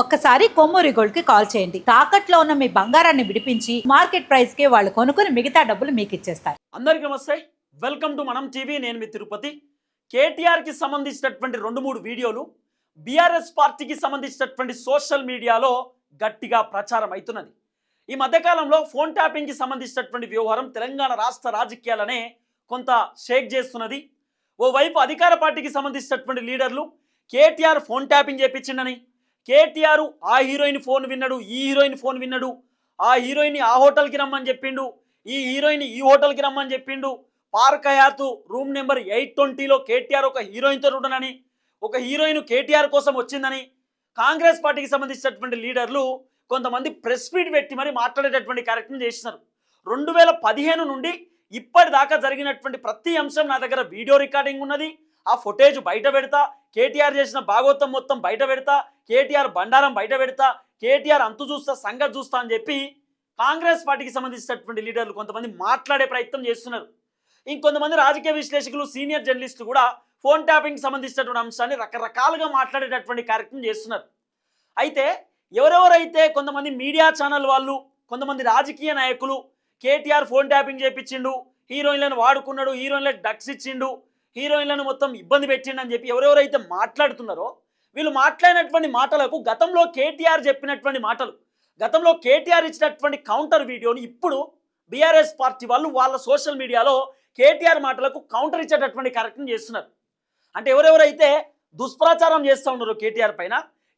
ఒక్కసారి కొమ్మూరి గోల్డ్కి కాల్ చేయండి. తాకట్లో ఉన్న మీ బంగారాన్ని విడిపించి మార్కెట్ ప్రైస్కి వాళ్ళు కొనుక్కుని మిగతా డబ్బులు మీకు ఇచ్చేస్తారు అందరికీ నమస్తే. Welcome to Manam TV. నేను మీ తిరుపతి. కేటీఆర్కి సంబంధించినటువంటి రెండు మూడు వీడియోలు బీఆర్ఎస్ పార్టీకి సంబంధించినటువంటి సోషల్ మీడియాలో గట్టిగా ప్రచారం అవుతున్నది. ఈ మధ్యకాలంలో ఫోన్ ట్యాపింగ్కి సంబంధించినటువంటి వ్యవహారం తెలంగాణ రాష్ట్ర రాజకీయాలనే కొంత షేక్ చేస్తున్నది. ఓవైపు అధికార పార్టీకి సంబంధించినటువంటి లీడర్లు కేటీఆర్ ఫోన్ ట్యాపింగ్ చేపించిండని కేటీఆర్ ఆ హీరోయిన్ ఫోన్ విన్నాడు ఈ హీరోయిన్ ఫోన్ విన్నాడు. ఆ హీరోయిన్ ఆ హోటల్కి రమ్మని చెప్పిండు. ఈ హీరోయిన్ ఈ హోటల్కి రమ్మని చెప్పిండు. Park Hyatt room number eight ట్వంటీలో కేటీఆర్ ఒక హీరోయిన్తో ఉండనని ఒక హీరోయిన్ కేటీఆర్ కోసం వచ్చిందని కాంగ్రెస్ పార్టీకి సంబంధించినటువంటి లీడర్లు కొంతమంది ప్రెస్ మీట్ పెట్టి మరి మాట్లాడేటటువంటి కార్యక్రమం చేసినారు. రెండు వేల పదిహేను నుండి ఇప్పటిదాకా జరిగినటువంటి ప్రతి అంశం నా దగ్గర వీడియో రికార్డింగ్ ఉన్నది. ఆ ఫుటేజ్ బయట పెడతా కేటీఆర్ చేసిన భాగవతం మొత్తం బయట పెడతా కేటీఆర్ బండారం బయట పెడతా కేటీఆర్ అంతు చూస్తా సంగతి చూస్తా అని చెప్పి కాంగ్రెస్ పార్టీకి సంబంధించినటువంటి లీడర్లు కొంతమంది మాట్లాడే ప్రయత్నం చేస్తున్నారు. ఇంకొంతమంది రాజకీయ విశ్లేషకులు సీనియర్ జర్నలిస్టులు కూడా ఫోన్ ట్యాపింగ్కి సంబంధించినటువంటి అంశాన్ని రకరకాలుగా మాట్లాడేటటువంటి కార్యక్రమం చేస్తున్నారు. అయితే ఎవరెవరైతే కొంతమంది మీడియా ఛానల్ వాళ్ళు కొంతమంది రాజకీయ నాయకులు కేటీఆర్ ఫోన్ ట్యాపింగ్ చేపించిండు హీరోయిన్లను వాడుకున్నాడు హీరోయిన్లకు డక్స్ ఇచ్చిండు హీరోయిన్లను మొత్తం ఇబ్బంది పెట్టిండని చెప్పి ఎవరెవరైతే మాట్లాడుతున్నారో వీళ్ళు మాట్లాడినటువంటి మాటలకు గతంలో కేటీఆర్ చెప్పినటువంటి మాటలు గతంలో కేటీఆర్ ఇచ్చినటువంటి కౌంటర్ వీడియోని ఇప్పుడు బీఆర్ఎస్ పార్టీ వాళ్ళు వాళ్ళ సోషల్ మీడియాలో కేటీఆర్ మాటలకు కౌంటర్ ఇచ్చేటటువంటి కార్యక్రమం చేస్తున్నారు. అంటే ఎవరెవరైతే దుష్ప్రచారం చేస్తూ ఉన్నారో కేటీఆర్ పైన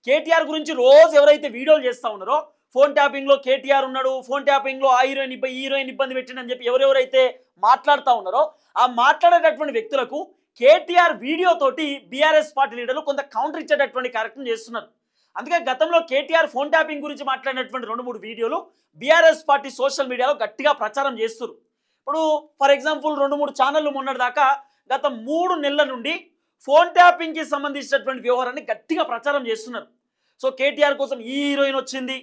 కేటీఆర్ గురించి రోజు ఎవరైతే వీడియోలు చేస్తూ ఉన్నారో ఫోన్ ట్యాపింగ్లో కేటీఆర్ ఉన్నాడు ఫోన్ ట్యాపింగ్లో ఆ హీరోయిన్ ఇబ్బంది హీరోయిన్ ఇబ్బంది పెట్టిండని చెప్పి ఎవరెవరైతే మాట్లాడుతూ ఉన్నారో ఆ మాట్లాడేటటువంటి వ్యక్తులకు కేటీఆర్ వీడియో తోటి బీఆర్ఎస్ పార్టీ లీడర్లు కొంత కౌంటర్ ఇచ్చేటటువంటి కార్యక్రమం చేస్తున్నారు. అందుకే గతంలో కేటీఆర్ ఫోన్ ట్యాపింగ్ గురించి మాట్లాడినటువంటి రెండు మూడు వీడియోలు బీఆర్ఎస్ పార్టీ సోషల్ మీడియాలో గట్టిగా ప్రచారం చేస్తున్నారు ఇప్పుడు ఫర్ ఎగ్జాంపుల్ రెండు మూడు ఛానళ్ళు మొన్నటిదాకా గత మూడు నెలల నుండి ఫోన్ ట్యాపింగ్కి సంబంధించినటువంటి వ్యవహారాన్ని గట్టిగా ప్రచారం చేస్తున్నారు. సో కేటీఆర్ కోసం ఈ హీరోయిన్ వచ్చింది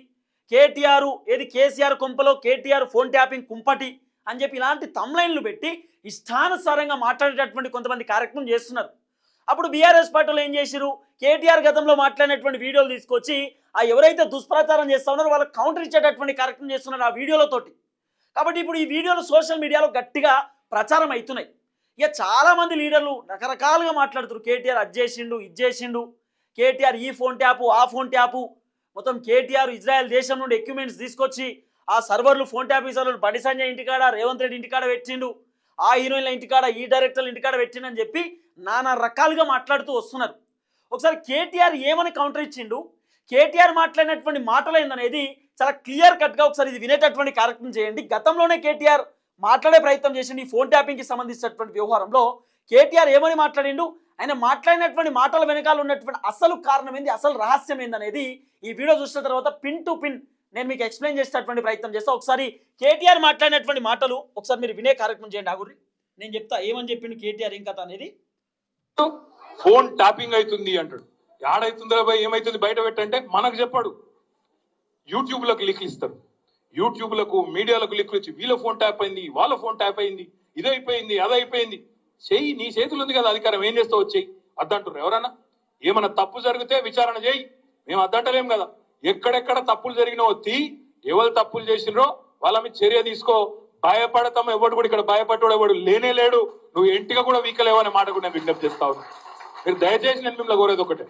కేటీఆర్ ఏది కేసీఆర్ కొంపలో కేటీఆర్ ఫోన్ ట్యాపింగ్ కుంపటి అని చెప్పి ఇలాంటి తమ్లైన్లు పెట్టి ఇష్టానుసారంగా మాట్లాడేటటువంటి కొంతమంది కార్యక్రమం చేస్తున్నారు. అప్పుడు బీఆర్ఎస్ పార్టీలో ఏం చేశారు కేటీఆర్ గతంలో మాట్లాడినటువంటి వీడియోలు తీసుకొచ్చి ఆ ఎవరైతే దుష్ప్రచారం చేస్తా ఉన్నారో వాళ్ళకి కౌంటర్ ఇచ్చేటటువంటి కార్యక్రమం చేస్తున్నారు ఆ వీడియోలతోటి కాబట్టి ఇప్పుడు ఈ వీడియోలు సోషల్ మీడియాలో గట్టిగా ప్రచారం అవుతున్నాయి. ఇక చాలా మంది లీడర్లు రకరకాలుగా మాట్లాడుతున్నారు. కేటీఆర్ అది చేసిండు ఇది చేసిండు. కేటీఆర్ ఈ ఫోన్ ట్యాపు ఆ ఫోన్ ట్యాపు. మొత్తం కేటీఆర్ ఇజ్రాయెల్ దేశం నుండి ఎక్విప్మెంట్స్ తీసుకొచ్చి ఆ సర్వర్లు ఫోన్ ట్యాపీసర్లు బండి సంజయ్ ఇంటికాడ రేవంత్ రెడ్డి ఇంటికాడ పెట్టిండు. ఆ హీరోయిన్ల ఇంటికాడ ఈ డైరెక్టర్ల ఇంటికాడ పెట్టిండని చెప్పి నానా రకాలుగా మాట్లాడుతూ వస్తున్నారు. ఒకసారి కేటీఆర్ ఏమని కౌంటర్ ఇచ్చిండు? కేటీఆర్ మాట్లాడినటువంటి మాటలు ఏందనేది చాలా క్లియర్ కట్గా ఒకసారి ఇది వినేటటువంటి కార్యక్రమం చేయండి. గతంలోనే కేటీఆర్ మాట్లాడే ప్రయత్నం చేసిండు ఈ ఫోన్ ట్యాపింగ్కి సంబంధించినటువంటి వ్యవహారంలో. కేటీఆర్ ఏమని మాట్లాడిండు? ఆయన మాట్లాడినటువంటి మాటల వెనకాల ఉన్నటువంటి అసలు కారణం ఏంది అసలు రహస్యం ఏందనేది ఈ వీడియో చూసిన తర్వాత పిన్ టు పిన్ నేను మీకు ఎక్స్ప్లెయిన్ చేసేటటువంటి ప్రయత్నం చేస్తా. ఒకసారి కేటీఆర్ మాట్లాడినటువంటి మాటలు ఒకసారి మీరు వినే కార్యక్రమం చేయండి. ఆగురి నేను చెప్తా ఏమని చెప్పిండు కేటీఆర్ ఏం కథ అనేది? ఫోన్ టాపింగ్ అవుతుంది అంటాడు. యాడైతుందో ఏమైతుంది బయట పెట్టంటే మనకు చెప్పాడు. యూట్యూబ్లకు లింకులు ఇస్తారు. యూట్యూబ్లకు మీడియాలకు లిక్లు ఇచ్చి వీళ్ళ ఫోన్ ట్యాప్ అయింది వాళ్ళ ఫోన్ ట్యాప్ అయింది ఇదైపోయింది అదైపోయింది. చెయ్యి నీ చేతులు ఉంది కదా అధికారం ఏం చేస్తావు? వచ్చేయి. అద్దంటారు ఎవరన్నా? ఏమన్నా తప్పు జరిగితే విచారణ చేయి. మేము అద్దంటలేం కదా. ఎక్కడెక్కడ తప్పులు జరిగినో తీ. ఎవరు తప్పులు చేసినో వాళ్ళ మీద చర్య తీసుకో. భయపడతాం ఎవడు కూడా ఇక్కడ భయపడ్డాడు ఎవడు లేనే లేడు. నువ్వు ఇంటిగా కూడా వీకలేవు అనే మాట కూడా నేను విజ్ఞప్తి చేస్తా మీరు దయచేసి నేను మిమ్మల్ని కోరేది ఒకటే.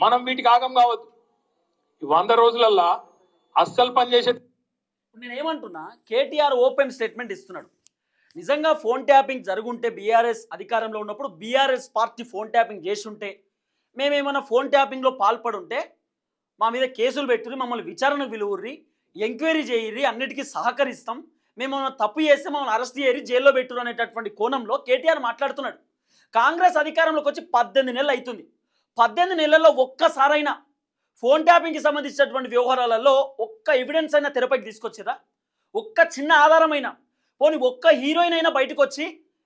మనం వీటికి ఆగం కావద్దు. ఈ వంద రోజులల్లా అస్సలు పనిచేసే ఇప్పుడు నేను ఏమంటున్నా కేటీఆర్ ఓపెన్ స్టేట్మెంట్ ఇస్తున్నాడు. నిజంగా ఫోన్ ట్యాపింగ్ జరుగుంటే బీఆర్ఎస్ అధికారంలో ఉన్నప్పుడు బీఆర్ఎస్ పార్టీ ఫోన్ ట్యాపింగ్ చేసి ఉంటే ఫోన్ ట్యాపింగ్లో పాల్పడుంటే మా మీద కేసులు పెట్టుర్రి మమ్మల్ని విచారణ విలువర్రి ఎంక్వైరీ చేయర్రి అన్నిటికీ సహకరిస్తాం. మేము తప్పు చేస్తే మమ్మల్ని అరెస్ట్ చేయరి జైల్లో పెట్టురు అనేటటువంటి కోణంలో కేటీఆర్ మాట్లాడుతున్నాడు. కాంగ్రెస్ అధికారంలోకి వచ్చి పద్దెనిమిది నెలలు అవుతుంది పద్దెనిమిది నెలల్లో ఒక్కసారైనా ఫోన్ ట్యాపింగ్కి సంబంధించినటువంటి వ్యవహారాలలో ఒక్క ఎవిడెన్స్ అయినా తెరపైకి తీసుకొచ్చిరా ఒక్క చిన్న ఆధారమైన పోనీ ఒక్క హీరోయిన్ అయినా బయటకు వచ్చి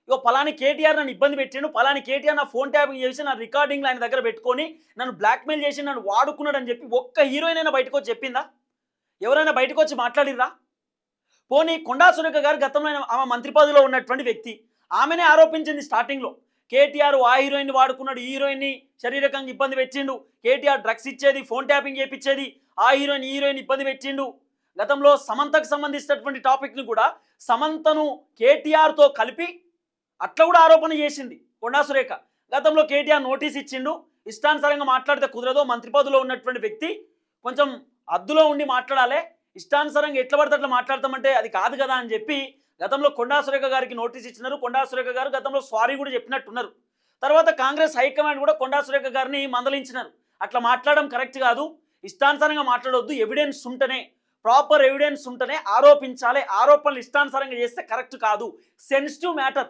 ఇగో పలాని కేటీఆర్ నన్ను ఇబ్బంది పెట్టిండు పలాని కేటీఆర్ నా ఫోన్ ట్యాపింగ్ చేసి నా రికార్డింగ్లు ఆయన దగ్గర పెట్టుకొని నన్ను బ్లాక్మెయిల్ చేసి నన్ను వాడుకున్నాడు అని చెప్పి ఒక్క హీరోయిన్ అయినా బయటకు వచ్చి చెప్పిందా? ఎవరైనా బయటకు వచ్చి మాట్లాడిరా పోనీ కొండా సురేఖ గారు గతంలో ఆమె మంత్రి పదవిలో ఉన్నటువంటి వ్యక్తి ఆమెనే ఆరోపించింది స్టార్టింగ్లో. కేటీఆర్ ఆ హీరోయిన్ వాడుకున్నాడు ఈ హీరోయిన్ని శారీరకంగా ఇబ్బంది పెట్టిండు కేటీఆర్ డ్రగ్స్ ఇచ్చేది ఫోన్ ట్యాపింగ్ చేపించేది ఆ హీరోయిన్ ఈ హీరోయిన్ ఇబ్బంది పెట్టిండు. గతంలో సమంతకు సంబంధించినటువంటి టాపిక్ని కూడా సమంతను కేటీఆర్తో కలిపి అట్లా కూడా ఆరోపణ చేసింది కొండా సురేఖ. గతంలో కేటీఆర్ నోటీస్ ఇచ్చిండు ఇష్టానుసారంగా మాట్లాడితే కుదరదు మంత్రి పదవిలో ఉన్నటువంటి వ్యక్తి కొంచెం అద్దులో ఉండి మాట్లాడాలి ఇష్టానుసారంగా ఎట్లా పడితే అట్లా మాట్లాడతామంటే అది కాదు కదా అని చెప్పి గతంలో కొండా సురేఖ గారికి నోటీస్ ఇచ్చినారు కొండా సురేఖ గారు గతంలో సారీ కూడా చెప్పినట్టున్నారు. తర్వాత కాంగ్రెస్ హైకమాండ్ కూడా కొండా సురేఖ గారిని మందలించినారు. అట్లా మాట్లాడడం కరెక్ట్ కాదు ఇష్టానుసారంగా మాట్లాడవద్దు ఎవిడెన్స్ ఉంటేనే ప్రాపర్ ఎవిడెన్స్ ఉంటేనే ఆరోపించాలి ఆరోపణలు ఇష్టానుసారంగా చేస్తే కరెక్ట్ కాదు. సెన్సిటివ్ మ్యాటర్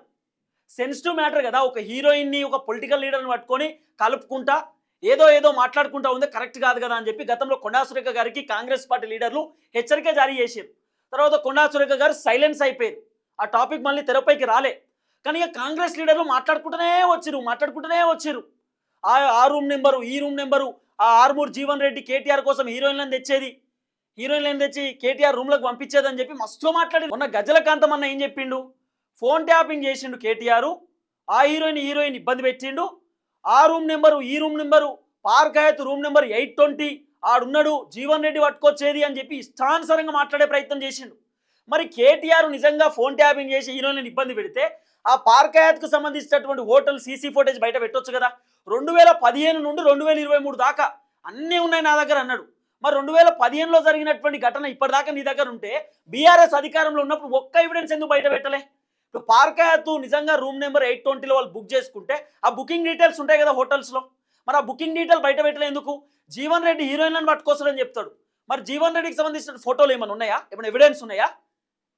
సెన్సిటివ్ మ్యాటర్ కదా ఒక హీరోయిన్ని ఒక పొలిటికల్ లీడర్ని పట్టుకొని కలుపుకుంటా ఏదో ఏదో మాట్లాడుకుంటా ఉంది కరెక్ట్ కాదు కదా అని చెప్పి గతంలో కొండా సురేఖ గారికి కాంగ్రెస్ పార్టీ లీడర్లు హెచ్చరిక జారీ చేశారు. తర్వాత కొండా సురేఖ గారు సైలెన్స్ అయిపోయారు. ఆ టాపిక్ మళ్ళీ తెరపైకి రాలే. కానీ ఇక కాంగ్రెస్ లీడర్లు మాట్లాడుకుంటూనే వచ్చారు మాట్లాడుకుంటూనే వచ్చారు. ఆ ఆ రూమ్ నెంబరు ఈ రూమ్ నెంబరు ఆ ఆర్మూర్ జీవన్ రెడ్డి కేటీఆర్ కోసం హీరోయిన్లను తెచ్చేది. హీరోయిన్లను తెచ్చి కేటీఆర్ రూమ్లకు పంపించేదని చెప్పి మస్తు మాట్లాడి మొన్న గజల కాంతం అన్న ఏం చెప్పిండు? ఫోన్ ట్యాపింగ్ చేసిండు కేటీఆర్. ఆ హీరోయిన్ హీరోయిన్ ఇబ్బంది పెట్టిండు. ఆ రూమ్ నెంబరు ఈ room number Park Hyatt room number eight twenty. ఆడున్నాడు Jeevan Reddy పట్టుకొచ్చేది అని చెప్పి ఇష్టానుసరంగా మాట్లాడే ప్రయత్నం చేసిండు. మరి కేటీఆర్ నిజంగా ఫోన్ ట్యాపింగ్ చేసి హీరోయిన్ ఇబ్బంది పెడితే ఆ పార్క్ సంబంధించినటువంటి హోటల్ సీసీ ఫోటేజ్ బయట పెట్టొచ్చు కదా. రెండు వేల పదిహేను నుండి రెండు వేల ఇరవై మూడు దాకా అన్నీ ఉన్నాయి నా దగ్గర అన్నాడు. మరి రెండు వేల పదిహేనులో జరిగినటువంటి ఘటన ఇప్పటిదాకా నీ దగ్గర ఉంటే బీఆర్ఎస్ అధికారంలో ఉన్నప్పుడు ఒక్క ఎవిడెన్స్ ఎందుకు బయట పెట్టలే? ఇప్పుడు పార్క్ నిజంగా రూమ్ నెంబర్ ఎయిట్ ట్వంటీలో వాళ్ళు బుక్ చేసుకుంటే ఆ బుకింగ్ డీటెయిల్స్ ఉంటాయి కదా హోటల్స్లో మరి ఆ బుకింగ్ డీటెయిల్ బయట పెట్టలే ఎందుకు? జీవన్ రెడ్డి హీరోయిన్లను పట్టుకొస్తాడని చెప్తాడు. మరి జీవన్ రెడ్డికి సంబంధించిన ఫోటోలు ఏమైనా ఉన్నాయా? ఏమైనా ఎవిడెన్స్ ఉన్నాయా?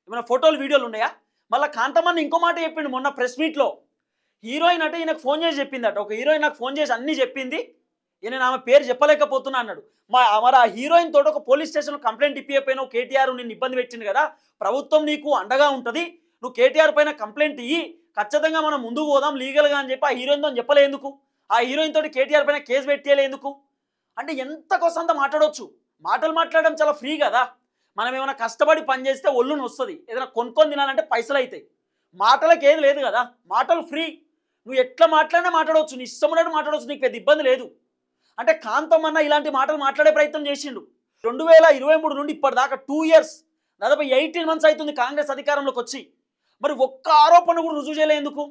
ఏమైనా ఫోటోలు వీడియోలు ఉన్నాయా? మళ్ళీ కాంతమని ఇంకో మాట చెప్పిండు మొన్న ప్రెస్ మీట్లో హీరోయిన్ అంటే ఈయనకు ఫోన్ చేసి చెప్పిందట. ఒక హీరోయిన్ నాకు ఫోన్ చేసి అన్నీ చెప్పింది. నేను ఆమె పేరు చెప్పలేకపోతున్నా అన్నాడు. మా మరి ఆ హీరోయిన్ తోటి ఒక పోలీస్ స్టేషన్లో కంప్లైంట్ ఇప్పిపోయిన కేటీఆర్ నిన్ను ఇబ్బంది పెట్టింది కదా ప్రభుత్వం నీకు అండగా ఉంటుంది నువ్వు కేటీఆర్ పైన కంప్లైంట్ ఇయ్యి ఖచ్చితంగా మనం ముందుకు పోదాం లీగల్గా అని చెప్పి ఆ హీరోయిన్తో చెప్పలే ఎందుకు? ఆ హీరోయిన్ తోటి కేటీఆర్ పైన కేసు పెట్టేయలే ఎందుకు? అంటే ఎంత అంత మాట్లాడవచ్చు మాటలు మాట్లాడడం చాలా ఫ్రీ కదా. మనం ఏమైనా కష్టపడి పని చేస్తే ఒళ్ళుని వస్తుంది ఏదైనా కొనుక్కొని తినాలంటే పైసలు అవుతాయి మాటలకు ఏది లేదు కదా. మాటలు ఫ్రీ. నువ్వు ఎట్లా మాట్లాడినా మాట్లాడవచ్చు నీ ఇష్టం ఉన్నట్టు మాట్లాడవచ్చు నీకు పెద్ద ఇబ్బంది లేదు. అంటే కాంతం అన్న ఇలాంటి మాటలు మాట్లాడే ప్రయత్నం చేసిండు. రెండు వేల ఇరవై మూడు నుండి ఇప్పటిదాకా టూ ఇయర్స్ దాదాపు ఎయిటీన్ మంత్స్ అవుతుంది కాంగ్రెస్ అధికారంలోకి వచ్చి. మరి ఒక్క ఆరోపణ కూడా రుజువు చేయలే ఎందుకు?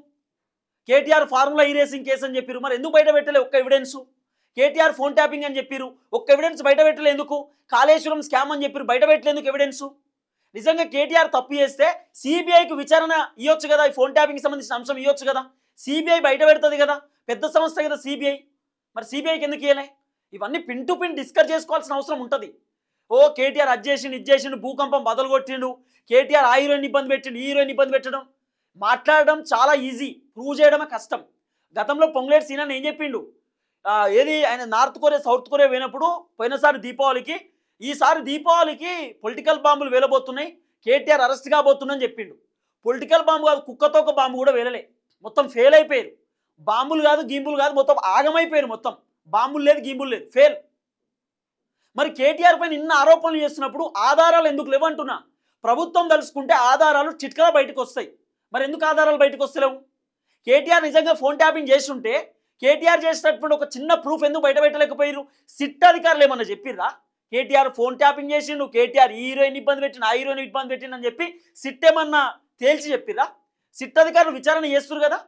KTR formula E racing case అని చెప్పారు మరి ఎందుకు బయట పెట్టలే ఒక్క ఎవిడెన్స్ కేటీఆర్ ఫోన్ ట్యాపింగ్ అని చెప్పారు ఒక్క ఎవిడెన్స్ బయట పెట్టలే ఎందుకు? కాళేశ్వరం స్కామ్ అని చెప్పారు బయట పెట్టలేందుకు ఎవిడెన్స్ నిజంగా కేటీఆర్ తప్పు చేస్తే సిబిఐకి విచారణ ఇవ్వచ్చు కదా? ఈ ఫోన్ ట్యాపింగ్ సంబంధించిన అంశం ఇవ్వచ్చు కదా? సిబిఐ బయట పెడుతుంది కదా? పెద్ద సంస్థ కదా సిబిఐ మరి సిబిఐకి ఎందుకు ఇవ్వలే ఇవన్నీ పిన్ టు పిన్ డిస్కస్ చేసుకోవాల్సిన అవసరం ఉంటుంది. ఓ కేటీఆర్ అది చేసిండు ఇది చేసిండు భూకంపం బదలు కొట్టిండు కేటీఆర్ ఆ హీరోయిన్ ఇబ్బంది పెట్టిండు ఈ హీరోయిన్ ఇబ్బంది పెట్టడం. మాట్లాడడం చాలా ఈజీ ప్రూవ్ చేయడమే కష్టం. గతంలో పొంగులేటి సీనా ఏం చెప్పిండు? ఏది ఆయన నార్త్ కొరియా సౌత్ కొరియా పోయినప్పుడు పోయినసారి దీపావళికి ఈసారి దీపావళికి పొలిటికల్ బాంబులు వేలబోతున్నాయి కేటీఆర్ అరెస్ట్ కాబోతుందని చెప్పిండు. పొలిటికల్ బాంబు కాదు కుక్కతో ఒక బాంబు కూడా వేలలే. మొత్తం ఫెయిల్ అయిపోయారు. బాంబులు కాదు గింబులు కాదు మొత్తం ఆగమైపోయారు మొత్తం. బాంబులు లేదు గింబులు లేదు. ఫెయిల్ మరి కేటీఆర్ పైన ఇన్ని ఆరోపణలు చేస్తున్నప్పుడు ఆధారాలు ఎందుకు లేవంటున్నా ప్రభుత్వం తలుసుకుంటే ఆధారాలు చిట్కలా బయటకు వస్తాయి. మరి ఎందుకు ఆధారాలు బయటకు వస్తలేవు? కేటీఆర్ నిజంగా ఫోన్ ట్యాపింగ్ చేస్తుంటే కేటీఆర్ చేసినటువంటి ఒక చిన్న ప్రూఫ్ ఎందుకు బయట పెట్టలేకపోయారు సిట్ అధికారులు ఏమన్నా చెప్పిర్రా? కేటీఆర్ ఫోన్ ట్యాపింగ్ చేసిండు కేటీఆర్ ఈ హీరోయిన్ ఇబ్బంది పెట్టిన ఆ హీరోయిన్ ఇబ్బంది పెట్టిండు అని చెప్పి సిట్ ఏమన్నా తేల్చి చెప్పిర్రా? సిట్ అధికారులు విచారణ చేస్తారు కదా?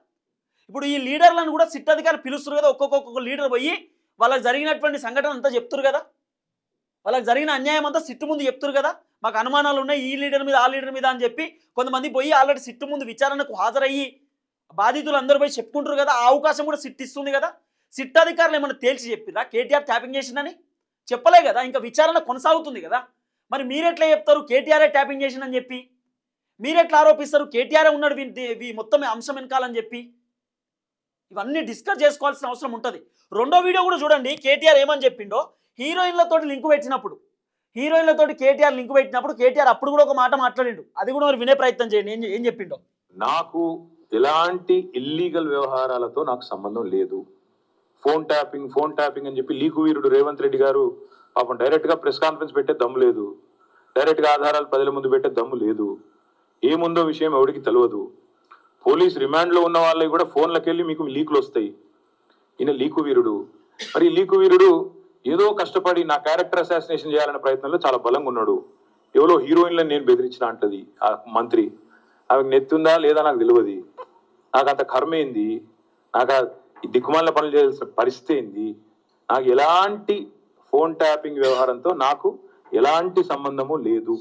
ఇప్పుడు ఈ లీడర్లను కూడా సిట్ అధికారులు పిలుస్తారు కదా ఒక్కొక్క లీడర్ పోయి వాళ్ళకి జరిగినటువంటి సంఘటన అంతా చెప్తారు కదా. వాళ్ళకి జరిగిన అన్యాయం అంతా సిట్టు ముందు చెప్తారు కదా. మాకు అనుమానాలు ఉన్నాయి ఈ లీడర్ మీద ఆ లీడర్ మీద అని చెప్పి కొంతమంది పోయి ఆల్రెడీ సిట్టు ముందు విచారణకు హాజరయ్యి బాధితులు అందరూ పోయి చెప్పుకుంటారు కదా ఆ అవకాశం కూడా సిట్ ఇస్తుంది కదా. సిట్ అధికారులు ఏమైనా తేల్చి చెప్పిరా కేటీఆర్ ట్యాపింగ్ చేసిందని? చెప్పలే కదా ఇంకా విచారణ కొనసాగుతుంది కదా. మరి మీరెట్లా చెప్తారు? కేటీఆర్ఏ ట్యాపింగ్ చేసిందని చెప్పి? మీరెట్లా ఆరోపిస్తారు? కేటీఆరే ఉన్నాడు మొత్తం అంశం వెనకాలని చెప్పి? ఇవన్నీ డిస్కస్ చేసుకోవాల్సిన అవసరం ఉంటుంది. రెండో వీడియో కూడా చూడండి కేటీఆర్ ఏమని చెప్పిండో? హీరోయిన్లతోటి లింక్ పెట్టినప్పుడు. హీరోయిన్లతోటి కేటీఆర్ లింక్ పెట్టినప్పుడు కేటీఆర్ అప్పుడు కూడా ఒక మాట మాట్లాడిండు. అది కూడా మరి వినే ప్రయత్నం చేయండి. ఏం ఏం చెప్పిండో? నాకు ఎలాంటి ఇల్లీగల్ వ్యవహారాలతో నాకు సంబంధం లేదు. ఫోన్ ట్యాపింగ్ ఫోన్ ట్యాపింగ్ అని చెప్పి లీకు వీరుడు రేవంత్ రెడ్డి గారు పాపం డైరెక్ట్గా ప్రెస్ కాన్ఫరెన్స్ పెట్టే దమ్ము లేదు. డైరెక్ట్గా ఆధారాలు ప్రజల ముందు పెట్టే దమ్ము లేదు. ఏముందో విషయం ఎవరికి తెలియదు పోలీస్ రిమాండ్లో ఉన్న వాళ్ళకి కూడా ఫోన్లకు వెళ్ళి మీకు లీకులు వస్తాయి ఈయన లీకు వీరుడు. మరి లీకు వీరుడు ఏదో కష్టపడి నా క్యారెక్టర్ అసాసినేషన్ చేయాలనే ప్రయత్నంలో చాలా బలంగా ఉన్నాడు. ఎవరో హీరోయిన్లను నేను బెదిరించిన అంటది ఆ మంత్రి. ఆమెకు నెత్తుందా లేదా నాకు తెలియదు నాకు అంత కర్మ ఏంది? నాకు ఈ దిక్కుమాలిన పనులు చేయాల్సిన పరిస్థితి ఏంది? నాకు ఎలాంటి ఫోన్ ట్యాపింగ్ వ్యవహారంతో నాకు ఎలాంటి సంబంధము లేదు.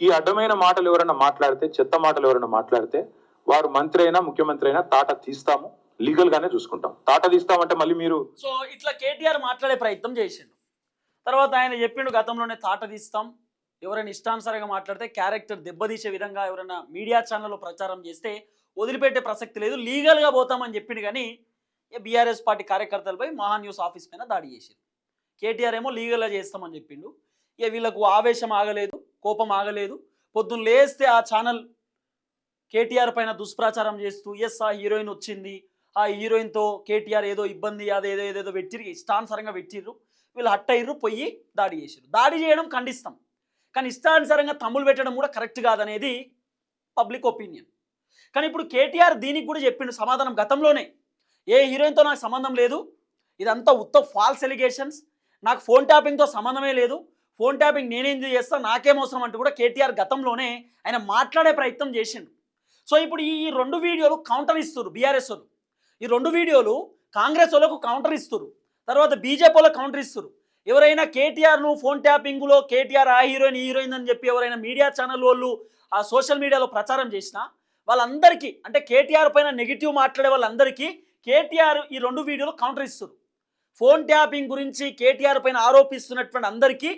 ఈ అడ్డమైన మాటలు ఎవరైనా మాట్లాడితే చెత్త మాటలు ఎవరైనా మాట్లాడితే వారు మంత్రి అయినా ముఖ్యమంత్రి అయినా తాట తీస్తాము. లీగల్ గానే చూసుకుంటాం. తాట తీస్తామంటే మళ్ళీ మీరు సో ఇట్లా కేటీఆర్ మాట్లాడే ప్రయత్నం చేసిండు. తర్వాత ఆయన చెప్పిండు గతంలోనే తాట తీస్తాం. ఎవరైనా ఇష్టానుసారంగా మాట్లాడితే క్యారెక్టర్ దెబ్బతీసే విధంగా ఎవరైనా మీడియా ఛానల్లో ప్రచారం చేస్తే వదిలిపెట్టే ప్రసక్తి లేదు. లీగల్గా పోతామని చెప్పిండు కానీ బీఆర్ఎస్ పార్టీ కార్యకర్తలపై మహా న్యూస్ ఆఫీస్ పైన దాడి చేసిండు. కేటీఆర్ ఏమో లీగల్గా చేస్తామని చెప్పిండు. ఇక వీళ్ళకు ఆవేశం ఆగలేదు కోపం ఆగలేదు. పొద్దున్న లేస్తే ఆ ఛానల్ కేటీఆర్ పైన దుష్ప్రచారం చేస్తూ ఎస్ ఆ హీరోయిన్ వచ్చింది. ఆ హీరోయిన్తో కేటీఆర్ ఏదో ఇబ్బంది అదేదో ఏదేదో పెట్టిరు ఇష్టానుసారంగా పెట్టిర్రు. వీళ్ళు హట్ అయ్యారు పోయి దాడి చేసిర్రు. దాడి చేయడం ఖండిస్తాం. కానీ ఇష్టానుసారంగా తమ్ముళ్ళు పెట్టడం కూడా కరెక్ట్ కాదనేది పబ్లిక్ ఒపీనియన్. కానీ ఇప్పుడు కేటీఆర్ దీనికి కూడా చెప్పిండు సమాధానం గతంలోనే. ఏ హీరోయిన్తో నాకు సంబంధం లేదు. ఇదంతా ఉత్త ఫాల్స్ ఎలిగేషన్స్. నాకు ఫోన్ ట్యాపింగ్తో సంబంధమే లేదు. ఫోన్ ట్యాపింగ్ నేనేం చేస్తా నాకేం అవసరం అంటూ కూడా కేటీఆర్ గతంలోనే ఆయన మాట్లాడే ప్రయత్నం చేసిండు. సో ఇప్పుడు ఈ రెండు వీడియోలు కౌంటర్ ఇస్తారు బీఆర్ఎస్ వాళ్ళు. ఈ రెండు వీడియోలు కాంగ్రెస్ వాళ్ళకు కౌంటర్ ఇస్తారు తర్వాత బీజేపీ వాళ్ళకి కౌంటర్ ఇస్తారు ఎవరైనా కేటీఆర్ను ఫోన్ ట్యాపింగ్లో కేటీఆర్ ఆ హీరోయిన్ ఈ హీరోయిన్ అని చెప్పి ఎవరైనా మీడియా ఛానల్ వాళ్ళు ఆ సోషల్ మీడియాలో ప్రచారం చేసినా వాళ్ళందరికీ అంటే కేటీఆర్ పైన నెగిటివ్ మాట్లాడే వాళ్ళందరికీ కేటీఆర్ ఈ రెండు వీడియోలు కౌంటర్ ఇస్తారు ఫోన్ ట్యాపింగ్ గురించి కేటీఆర్ పైన ఆరోపిస్తున్నటువంటి అందరికీ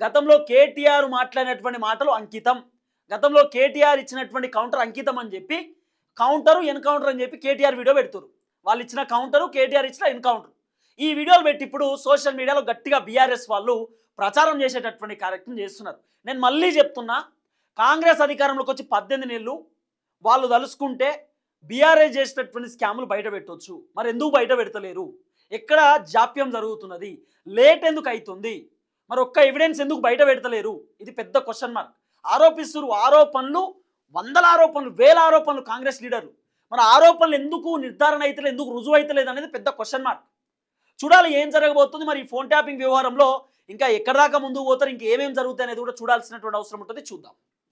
గతంలో కేటీఆర్ మాట్లాడినటువంటి మాటలు అంకితం. గతంలో కేటీఆర్ ఇచ్చినటువంటి కౌంటర్ అంకితం అని చెప్పి కౌంటరు ఎన్కౌంటర్ అని చెప్పి కేటీఆర్ వీడియో పెడుతురు వాళ్ళు ఇచ్చిన కౌంటరు కేటీఆర్ ఇచ్చిన ఎన్కౌంటర్. ఈ వీడియోలు పెట్టి ఇప్పుడు సోషల్ మీడియాలో గట్టిగా బీఆర్ఎస్ వాళ్ళు ప్రచారం చేసేటటువంటి కార్యక్రమం చేస్తున్నారు. నేను మళ్ళీ చెప్తున్నా కాంగ్రెస్ అధికారంలోకి వచ్చి పద్దెనిమిది నెలలు వాళ్ళు తలుసుకుంటే బీఆర్ఎస్ చేసేటటువంటి స్కాములు బయట పెట్టవచ్చు మరి ఎందుకు బయట పెడతలేరు? ఎక్కడ జాప్యం జరుగుతున్నది? లేట్ ఎందుకు అవుతుంది మరి ఒక్క ఎవిడెన్స్ ఎందుకు బయట పెడతలేరు? ఇది పెద్ద క్వశ్చన్ మార్క్ ఆరోపిస్తున్నారు. ఆరోపణలు వందల ఆరోపణలు వేల ఆరోపణలు కాంగ్రెస్ లీడర్లు. మన ఆరోపణలు ఎందుకు నిర్ధారణ అయితే ఎందుకు రుజువు అయితే అనేది పెద్ద క్వశ్చన్ మార్క్ చూడాలి ఏం జరగబోతుంది మరి ఈ ఫోన్ ట్యాపింగ్ వ్యవహారంలో. ఇంకా ఎక్కడ దాకా ముందుకు పోతారు ఇంకా ఏమేమి జరుగుతాయి అనేది కూడా చూడాల్సినటువంటి అవసరం ఉంటుంది. చూద్దాం.